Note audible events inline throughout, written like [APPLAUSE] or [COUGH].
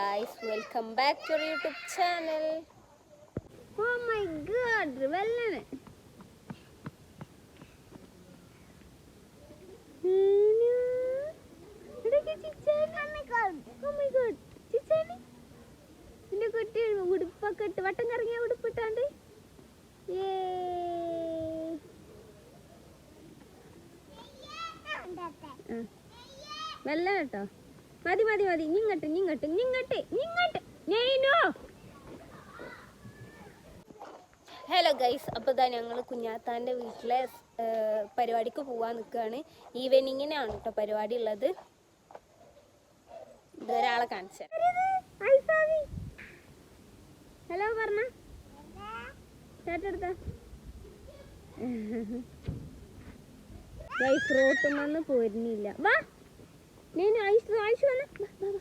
Guys welcome back to YouTube channel oh my god നിന്റെ കുട്ടി ഉടുപ്പൊക്കെ ഇട്ട് വട്ടം കറങ്ങിയ ഉടുപ്പിട്ടാണ്ട്. വെള്ളം കേട്ടോ. മതി മതി മതി. ഇങ്ങോട്ട് ഇങ്ങോട്ട് ഇങ്ങോട്ട് ഇങ്ങോട്ട് ഞാനോ ഹലോ ഗൈസ് അപ്പോൾ ഇതാ ഞങ്ങൾ കുഞ്ഞാത്താന്റെ വീട്ടിലെ പരിപാടിക്ക് പോകാൻ നിൽക്കുകയാണ് ഈവനിങ്ങിനാണ് കേട്ടോ പരിപാടി ഉള്ളത്. ഇതൊരാളെ കാണിച്ചു. ഹലോ പറഞ്ഞ. ചേട്ടെടുത്ത ഗൈസ് [LAUGHS] റോട്ടുമെന്ന് പോരുന്നില്ല. വാ. ഞാൻ ഐസ് ഐസ് വന്ന വാ, വാ, വാ.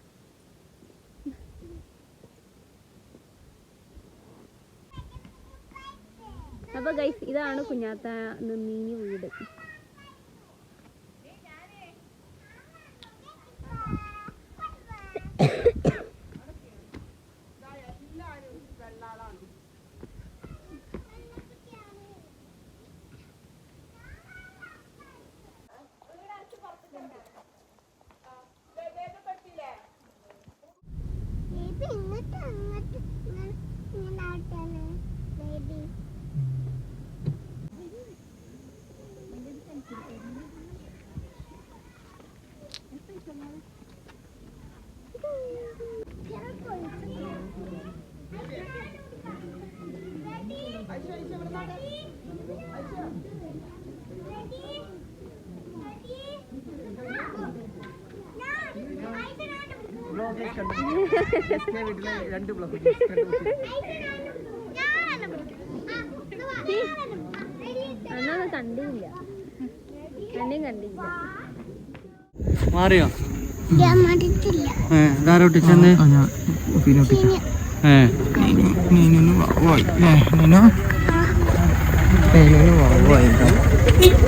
അപ്പൊ ഗൈസ് ഇതാണ് കുഞ്ഞാത്ത നിന്നീനി വീട് ഇങ്ങോട്ട് അങ്ങോട്ട് ഇങ്ങനെ ആവട്ടെ ബേബി രണ്ട് ബ്ലോക്ക് അന്നൊന്നും കണ്ടില്ല. എന്നെയും കണ്ടില്ല. മാറിയോ?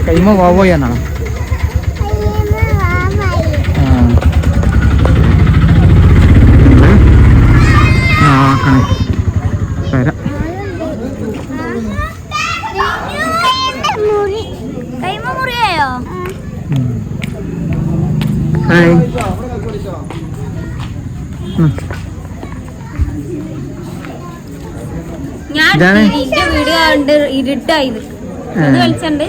കൈമ വാവോയി ഇരുട്ടായി കളിച്ചുണ്ട്.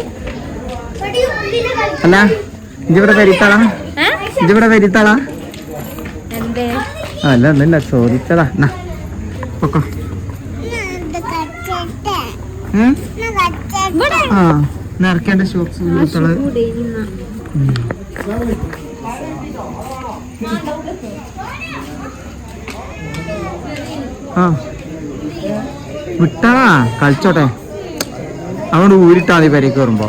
അല്ല വരിത്താളാ? വരിത്താളാ? ഒന്നുമില്ല ചോദിച്ചതാ. എന്നാ പൊക്കോ. ആ നിറക്കേണ്ട കൊടുത്തോൾ ഇവിടെ ആ വിട്ടാ കളിച്ചോട്ടെ. അതുകൊണ്ട് ഊരിട്ടാ മതി പെരേക്ക് വരുമ്പോ.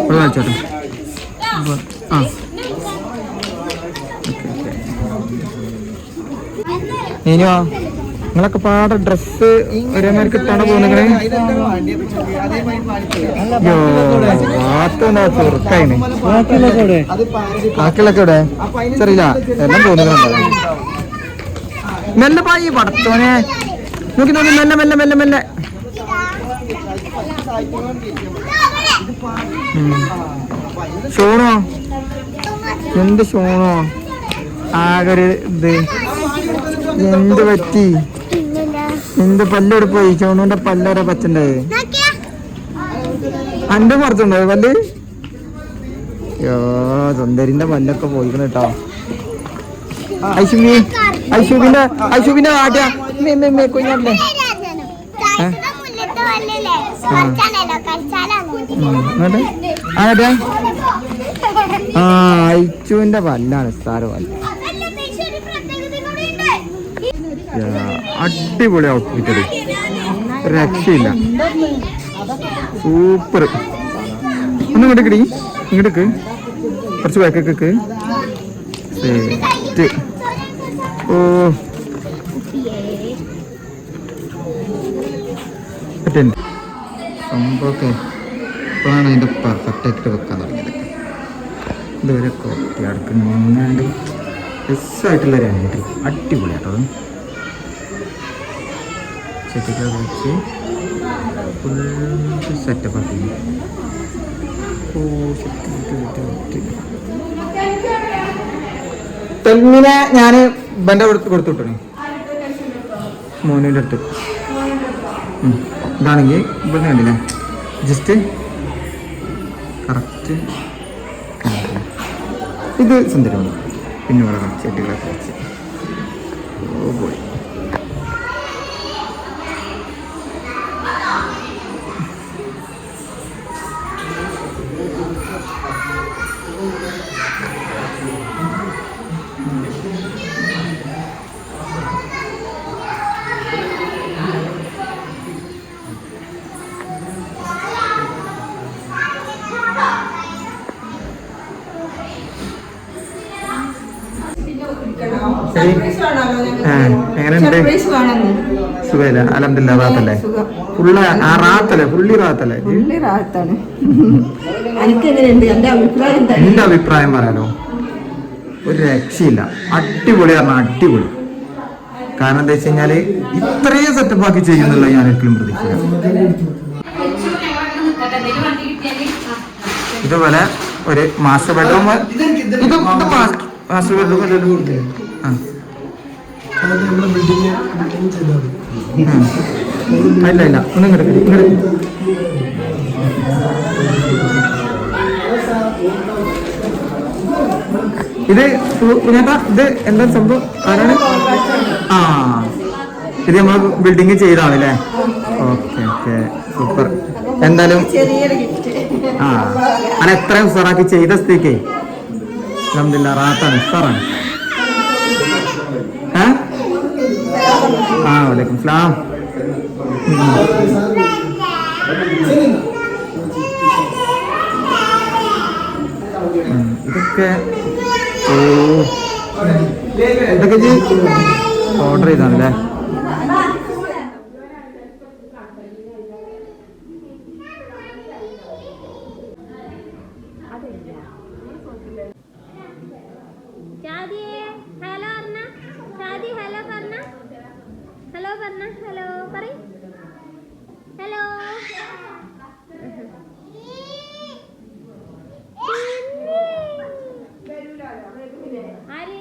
ഇവിടെ അപ്പൊ, ആ. ഇനിയോ നിങ്ങളൊക്കെ പാടെ ഡ്രസ് ഒരേമാർക്ക് ഇട്ടാണ് പോകുന്നത് ചെറുക്കായിന്. ബാക്കിയുള്ളൊക്കെ ഇവിടെ ചെറിയില്ല എല്ലാം തോന്നുന്നുണ്ടോ മെല്ലെ പായി പടത്തോനെ നോക്കി നോക്കി മെല്ലെ മെല്ലെ മെല്ലെ മെല്ലെ. ഷോണോ? എന്ത് ഷോണോ? ആകെ ഒരു ഇത്. എന്ത് പറ്റി? എന്ത് പല്ലോട് പോയി? ചോണുന്റെ പല്ലോടെ പച്ചുണ്ടായി അന്റെ പുറത്തുണ്ടോ പല്ല്? യോ സുന്ദരിന്റെ പല്ലൊക്കെ പോയിക്കണ കേട്ടോ. ഐശുബി ഐശുബിന്റെ ഐശുബിന്റെ ആട്യ എന്നിട്ട് ആട്യ ആ ഐച്ചുവിന്റെ പല്ലാണ് സാറ് വല്ല യാ, അടിപൊളി ഔട്ട്ഫിറ്റ് രക്ഷയില്ല. സൂപ്പർ. ഒന്ന് ഇങ്ങോട്ട് കിടി ഇങ്ങോട്ടേക്ക് കുറച്ച് ബാക്കൊക്കെ സെറ്റ് ഓ. സംഭവമൊക്കെ ഇപ്പോഴാണ് അതിന്റെ പെർഫെക്റ്റായിട്ട് വെക്കാൻ തുടങ്ങിയത്. ഇതുവരെ കോപ്പി അടുക്കുന്നുണ്ട് രസമായിട്ടുള്ള രണ്ട് അടിപൊളിയാട്ടോ സെറ്റൊക്കെ വെച്ച് ഫുൾ സെറ്റപ്പ് ആക്കി. ഓ ഞാൻ ബന്റെ കൊടുത്ത് കൊടുത്തു വിട്ടേ അടുത്ത്. ഇതാണെങ്കിൽ ഇവിടെ കണ്ടില്ലേ? ജസ്റ്റ് കറക്റ്റ് ഇത് സുന്ദരമാണ്. പിന്നെ ഇവിടെ കുറച്ച് ചെടികളൊക്കെ വെച്ച്. എങ്ങനെയുണ്ട് സുഖമില്ല അലഹമില്ല റാത്തല്ലേ? ഫുള്ള് ആ റാത്തല്ലേ? ഫുള്ളി റാത്തല്ലേ? ഇത് പുള്ളി റാത്താണ്. എനിക്ക് എങ്ങനെയുണ്ട് എന്റെ അഭിപ്രായം എന്താ എന്റെ അഭിപ്രായം പറയാലോ. ഒരു രക്ഷയില്ല. അടിപൊളി പറഞ്ഞാൽ അടിപൊളി. കാരണം എന്താ വെച്ച് കഴിഞ്ഞാൽ ഇത്രയും സെറ്റപ്പ് ആക്കി ചെയ്യുന്നുള്ള ഞാൻ ഒരിക്കലും പ്രതീക്ഷിക്കാം ഇതുപോലെ ഒരു മാസ്റ്റർ ബെഡ്റൂം ഇത് മാസ്റ്റർ ബെഡ്റൂം ഉം. ഇല്ല ഇല്ല. ഒന്നും കിടക്കില്ല ഇങ്ങോട്ട് ഇത് കു- ഇത് എന്താ സംഭവം? ആരാണ്? ആ. ഇത് നമ്മൾ ബിൽഡിംഗ് ചെയ്താണല്ലേ? Okay okay. സൂപ്പർ. എന്തായാലും ആ. അല്ല എത്രയും ഉസാറാക്കി ചെയ്ത സ്ഥിതിക്ക്. അലഹമില്ല റാത്താണ് ഉസാറാണ് ഏ ആ വലൈക്കും സ്ലാം. ഇതൊക്കെ ഇതൊക്കെ ഓർഡർ ചെയ്താണല്ലേ ഷാദിയേ ഹലോ പറഞ്ഞ ഷാദി ഹലോ പറഞ്ഞ ഹലോ പറഞ്ഞ ഹലോ പറ ഹലോ ആര്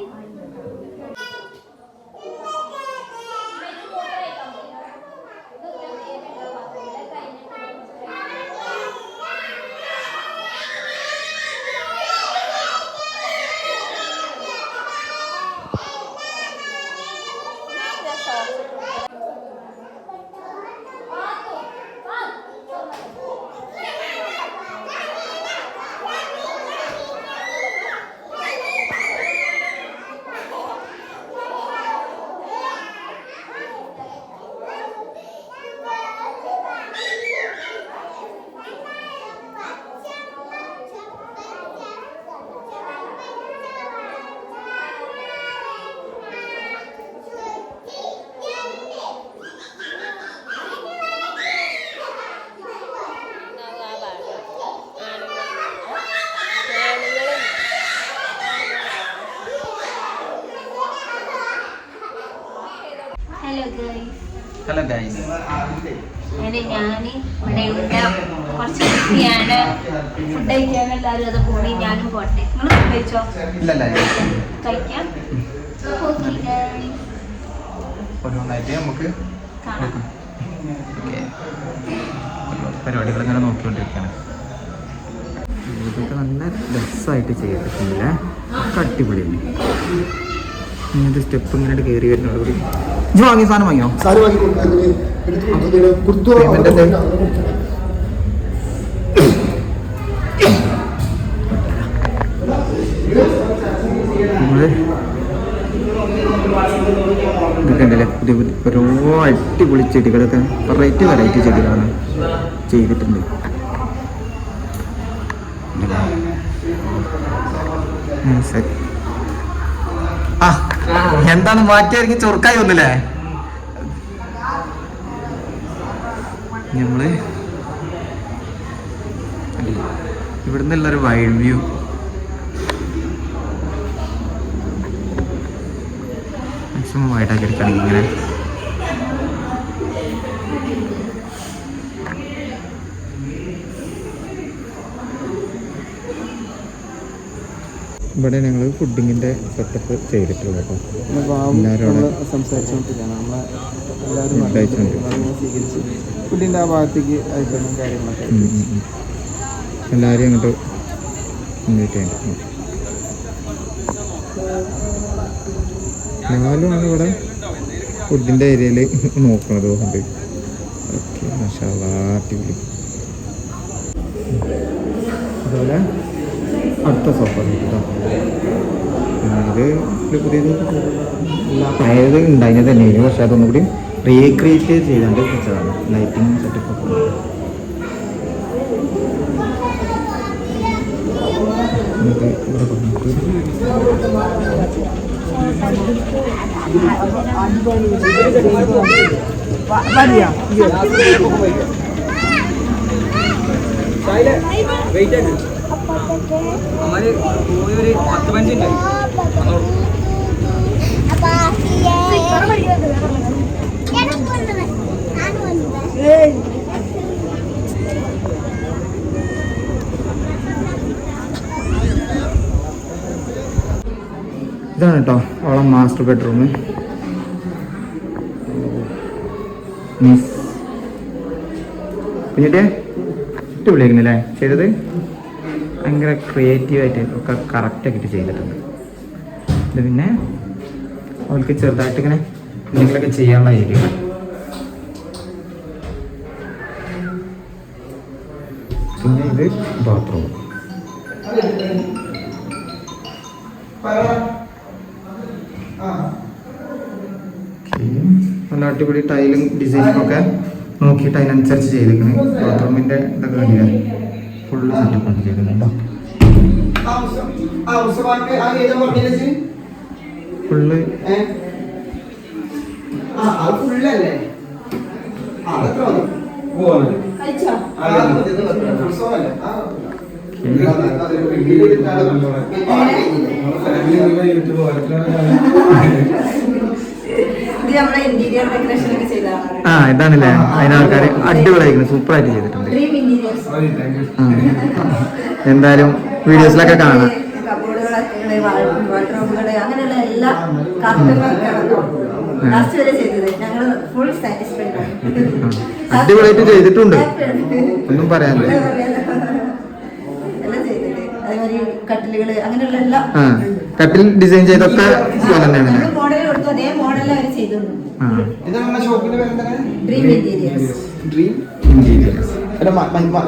ഹലോ ഗൈസ് ഹലോ ഗൈസ് ഞാൻ ഇവിടെ ഉണ്ട്. കുറച്ച് ഫുഡ് കഴിക്കാൻ എല്ലാവരും അത് പോണി ഞാനും പോട്ടെ. നിങ്ങൾ ഫുഡ് കഴിച്ചോ? ഇല്ലല്ല കഴിക്കാം. ഓക്കെ ഗൈസ് ഓരോന്നായിട്ട് നമുക്ക് പരിപാടികൾ ഇങ്ങനെ നോക്കിക്കൊണ്ടിരിക്കുകയാണ്. ഇതൊക്കെ നല്ല രസമായിട്ട് ചെയ്തിട്ടുണ്ടല്ലേ ഒക്കെ അടിപൊളിയാണ്. ഇങ്ങനത്തെ സ്റ്റെപ്പ് ഇങ്ങനെ കയറി വരുന്നതോട് കൂടി ഇത് വാങ്ങിയ സാധനം വാങ്ങിയോ? വാങ്ങി? ഇതൊക്കെ ഉണ്ടല്ലേ പുതിയ പുതിയ ഓരോ അടിപൊളി ചെടികളൊക്കെ വെറൈറ്റി വെറൈറ്റി ചെടികളാണ് ചെയ്തിട്ടുണ്ട്. ആ എന്താണ് മാറ്റിയായിരിക്കും ചൊറുക്കായി ഒന്നില്ലേ നമ്മൾ ഇവിടുന്നുള്ളൊരു വൈഡ് വ്യൂ മാക്സിമം വൈഡാക്കി എടുക്കണം ഇങ്ങനെ ഇവിടെ ഞങ്ങൾ ഫുഡിങ്ങിന്റെ സെറ്റപ്പ് ചെയ്തിട്ടുള്ളത് കേട്ടോ. എല്ലാവരും അവിടെ സംസാരിച്ചുകൊണ്ടിരിക്കുകയാണ് നമ്മളെ എല്ലാവരും. സ്വീകരിച്ച് ഫുഡിന്റെ ആ ഭാഗത്തേക്ക് ഐറ്റമും കാര്യങ്ങളൊക്കെ. എല്ലാവരും അങ്ങോട്ട് ഇൻവൈറ്റ് ചെയ്യണം. ഞാനും ആണ് ഇവിടെ ഫുഡിന്റെ ഏരിയയിൽ നോക്കണത് ഉണ്ട് ഓക്കെ മഷാല്ലാ അടിപൊളി. അതുപോലെ അടുത്ത സോഫ കേട്ടോ. ഇത് പുതിയത് പഴയത് ഉണ്ടായിരുന്നത് തന്നെയായിരുന്നു പക്ഷെ അതൊന്നും കൂടി റീക്രിയേറ്റ് ചെയ്തുകൊണ്ട് വെച്ചതാണ്. ലൈറ്റിംഗ് സെറ്റപ്പ് ഒക്കെ എന്നിട്ട് ഇവിടെ കൊണ്ടുവന്നിട്ട് ഇതാണ് കേട്ടോ അവളെ മാസ്റ്റർ ബെഡ്റൂം മിസ് പിന്നീട് ഇട്ട് വിളിക്കുന്നില്ലേ ചെയ്തത്? ഭയങ്കര ക്രിയേറ്റീവായിട്ട് ഒക്കെ കറക്റ്റാക്കിയിട്ട് ചെയ്തിട്ടുണ്ട്. ഇത് പിന്നെ അവൾക്ക് ചെറുതായിട്ട് ഇങ്ങനെ എന്തെങ്കിലുമൊക്കെ ചെയ്യാനുള്ള ഏരിയ പിന്നെ ഇത് ബാത്റൂം നല്ല അടിപൊളി ടൈലും ഡിസൈനും ഒക്കെ. നോക്കിയിട്ട് അതിനനുസരിച്ച് ചെയ്തേക്കണ്. ബാത്റൂമിന്റെ ഇതൊക്കെ കണ്ടില്ല? ഫുള്ള് സെറ്റപ്പ് ആണ് ചെയ്തിട്ടുണ്ടോ ഫുള്ള് ഇത് ആ ഇതാണല്ലേ? അതിനാൾക്കാർ അടിപൊളിയായിരിക്കുന്നു. സൂപ്പർ ആയിട്ട് ചെയ്തിട്ടുണ്ട്. എന്തായാലും വീഡിയോസിലൊക്കെ കാണാം. അങ്ങനെയുള്ള എല്ലാ. അടിപൊളിയായിട്ട് ചെയ്തിട്ടുണ്ട്. [LAUGHS] ഒന്നും പറയാനില്ല. കട്ടിലുകൾ അങ്ങനെയുള്ള കട്ടിൽ ഡിസൈൻ ചെയ്തൊക്കെ തന്നെയാണ്. മോഡൽ കൊടുത്തു. അതേ മോഡലിൽ ഇതാണ് ഷോപ്പിന്റെ ഡ്രീം ഇന്റീരിയേഴ്സ് ഡ്രീം ഇന്റീരിയേഴ്സ് അല്ല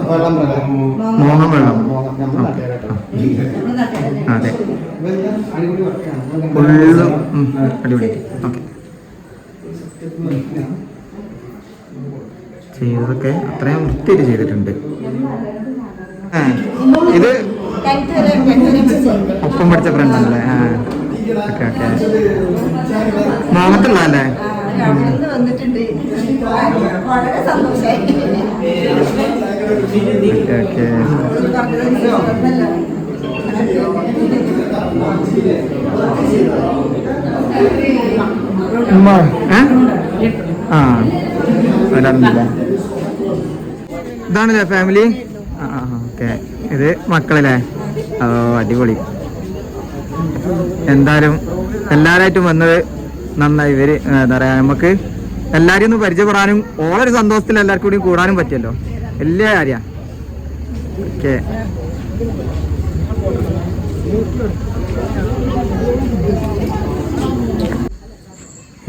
വെള്ളം വെള്ളം. അതെ. അടിപൊളി വർക്കാണ്. ഫുള്ള് അടിപൊളി. ഓക്കെ. ചെയ്തതൊക്കെ അത്രയും വൃത്തിയായിട്ട് ചെയ്തിട്ടുണ്ട്. ഇത് ഒപ്പം പഠിച്ച ഫ്രണ്ട് ആണല്ലേ ആ. Okay okay. മാമത്തുള്ളതല്ലേ okay okay. ആ ഇതാണല്ലേ ഫാമിലി ആ ഓക്കെ. ഇത് മക്കളല്ലേ? ഓ അടിപൊളി. എന്തായാലും എല്ലാവരായിട്ടും വന്നത് നന്നായി. ഇവർ എന്താ പറയാ നമുക്ക് എല്ലാരെയും ഒന്ന് പരിചയപ്പെടാനും ഓളൊരു സന്തോഷത്തിൽ എല്ലാവർക്കും കൂടി കൂടാനും പറ്റിയല്ലോ. വലിയ കാര്യ. ഓക്കെ.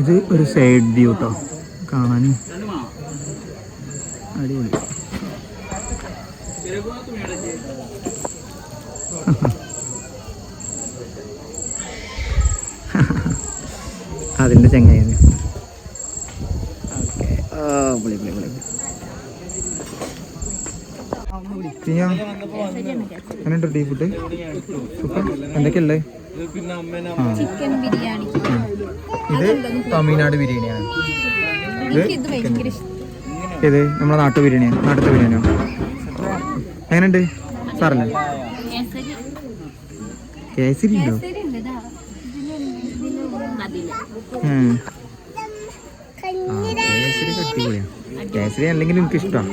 ഇത് ഒരു സൈഡ് വ്യൂട്ടോ കാണാനും അടിപൊളി. അതിന്റെ ചെങ്ങായി ഓക്കെ. എങ്ങനെയുണ്ട് ടീ ഫുഡ്? സൂപ്പർ. എന്തൊക്കെയല്ലേ ആ. ചിക്കൻ ബിരിയാണി. ഇത് തമിഴ്നാട് ബിരിയാണിയാണ്. ഇത് നമ്മുടെ നാട്ടു ബിരിയാണിയാണ് നാട്ടിലത്തെ ബിരിയാണിയോ? എങ്ങനെയുണ്ട്? സാറല്ലേ? കേസരി. ഉണ്ടോ കേസരി അടിപൊളിയാണ് അടിപൊളിയാ. കേസരി അല്ലെങ്കിൽ എനിക്ക് ഇഷ്ടമാണ്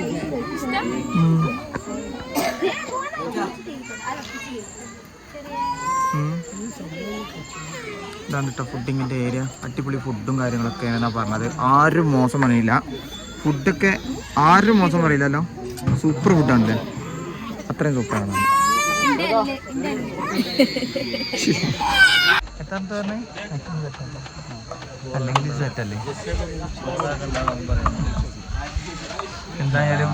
ഇതാണ് കേട്ടോ ഫുഡിങ്ങിന്റെ ഏരിയ. അടിപൊളി ഫുഡും കാര്യങ്ങളൊക്കെ കാര്യങ്ങളൊക്കെയാണ് പറഞ്ഞത്. ആരും മോശം പറയില്ല. ഫുഡൊക്കെ ആരും മോശം പറയില്ലല്ലോ. സൂപ്പർ ഫുഡാണല്ലേ അത്രയും സൂപ്പറാണ്. അല്ലെങ്കിൽ സെറ്റല്ലേ എന്തായാലും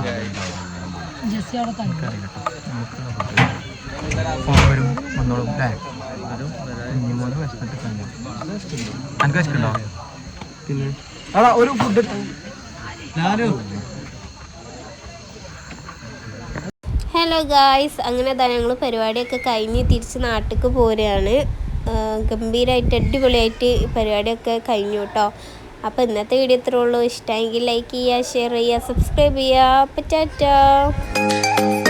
നമുക്കറിയില്ല ട്ടോ. നമുക്ക് നോക്കാം. ഫോൺ വരും വന്നോളും അല്ലേ? കുഞ്ഞിമോന് വിശന്നിട്ട് കഴിഞ്ഞു എനിക്ക് വിശക്കുണ്ടോ പിന്നെ? അതാ ഒരു ഫുഡ് ഹലോ ഗായ്സ് അങ്ങനെ തന്നെ ഞങ്ങൾ പരിപാടിയൊക്കെ കഴിഞ്ഞ് തിരിച്ച് നാട്ടിലേക്ക് പോരുകയാണ് ഗംഭീരമായിട്ട് അടിപൊളിയായിട്ട് പരിപാടിയൊക്കെ കഴിഞ്ഞു കേട്ടോ. അപ്പോൾ ഇന്നത്തെ വീഡിയോ ഇത്രേ ഉള്ളൂ. ഇഷ്ടമെങ്കിൽ ലൈക്ക് ചെയ്യുക ഷെയർ ചെയ്യുക സബ്സ്ക്രൈബ് ചെയ്യുക. അപ്പം ടാറ്റാ.